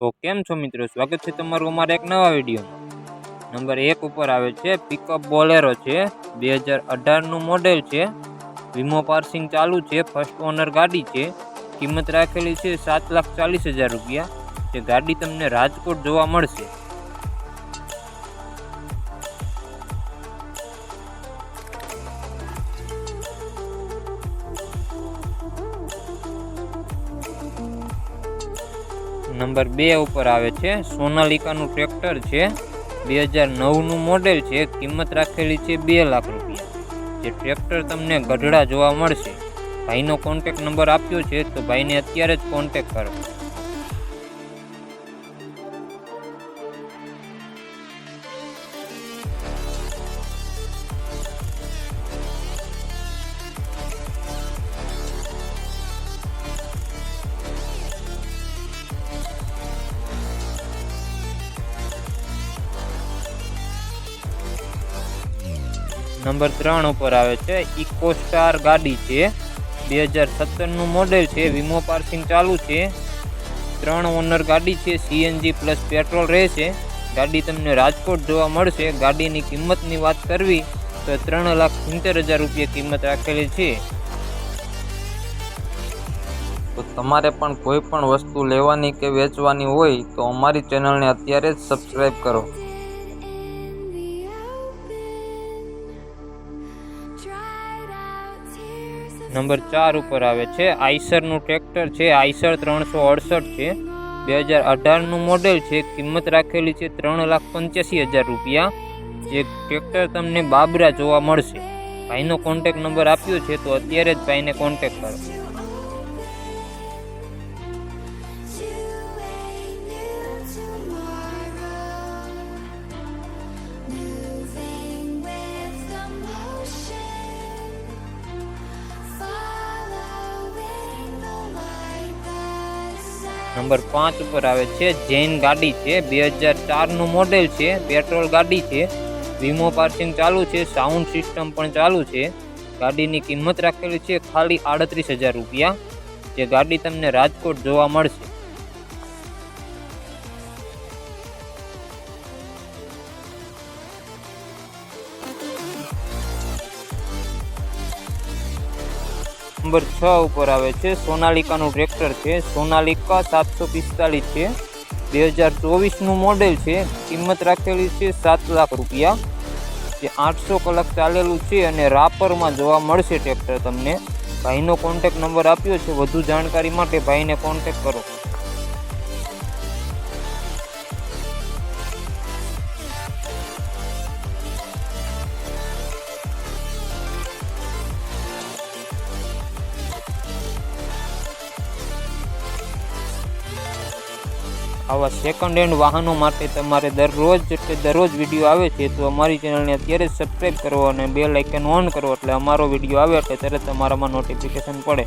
તો કેમ છો મિત્રો? સ્વાગત છે તમારું અમારા એક નવા વિડીયોમાં. નંબર એક ઉપર આવે છે પિકઅપ બોલેરો છે, બે હજાર અઢારનું મોડેલ છે, વીમો પાર્સિંગ ચાલુ છે ફર્સ્ટ ઓનર ગાડી છે, કિંમત રાખેલી છે સાત લાખ ચાલીસ હજાર રૂપિયા. જે ગાડી તમને રાજકોટ જોવા મળશે. નંબર બે ઉપર આવે છે. સોનાલિકાનું ટ્રેક્ટર છે. બે હજાર નવનું મોડેલ છે. કિંમત રાખેલી છે બે લાખ રૂપિયા. જે ટ્રેક્ટર તમને ગઢડા જોવા મળશે. ભાઈનો કોન્ટેક નંબર આપ્યો છે, તો ભાઈને અત્યારે જ કોન્ટેક કરો. નંબર ત્રણ ઉપર આવે છે. ઇકો સ્ટાર ગાડી છે. બે હજાર સત્તરનું મોડેલ છે. વીમો પાર્સિંગ ચાલુ છે. ત્રણ ઓનર ગાડી છે. સીએનજી પ્લસ પેટ્રોલ રહેશે. ગાડી તમને રાજકોટ જોવા મળશે. ગાડીની કિંમતની વાત કરવી તો ત્રણ લાખ સિત્તેર હજાર રૂપિયા કિંમત રાખેલી છે. તો તમારે પણ કોઈ પણ વસ્તુ લેવાની કે વેચવાની હોય તો અમારી ચેનલને અત્યારે જ સબસ્ક્રાઈબ કરો. નંબર ચાર ઉપર આવે છે. આઈસરનું ટ્રેક્ટર છે. આઈસર ત્રણસો અડસઠ છે. બે હજાર અઢારનું મોડેલ છે. કિંમત રાખેલી છે ત્રણ લાખ પંચ્યાસી હજાર રૂપિયા. જે ટ્રેક્ટર તમને બાબરા જોવા મળશે. ભાઈનો કોન્ટેક નંબર આપ્યો છે તો અત્યારે જ ભાઈને કોન્ટેક કરો. નંબર પાંચ ઉપર આવે છે, જૈન ગાડી છે, બે હજાર ચારનું મોડેલ છે પેટ્રોલ ગાડી છે, વીમો પાર્સિંગ ચાલુ છે સાઉન્ડ સિસ્ટમ પણ ચાલુ છે. ગાડીની કિંમત રાખેલી છે ખાલી આડત્રીસ હજાર રૂપિયા. જે ગાડી તમને રાજકોટ જોવા મળશે. નંબર છ ઉપર આવે છે. સોનાલિકાનું ટ્રેક્ટર છે. સોનાલિકા સાતસો પિસ્તાલીસ છે. બે હજાર ચોવીસનું મોડેલ છે. કિંમત રાખેલી છે સાત લાખ રૂપિયા. જે આઠસો કલાક ચાલેલું છે અને રાપરમાં જોવા મળશે ટ્રેક્ટર તમને. ભાઈનો કોન્ટેક નંબર આપ્યો છે. વધુ જાણકારી માટે ભાઈને કોન્ટેક કરો. આવા સેકન્ડ હેન્ડ વાહનો માટે તમારે દરરોજ એટલે દરરોજ વીડિયો આવે છે, તો અમારી ચેનલને અત્યારે જ સબસ્ક્રાઈબ કરો અને બે લાઇકન ઓન કરો એટલે અમારો વીડિયો આવે એટલે તરત તમારામાં નોટિફિકેશન પડે.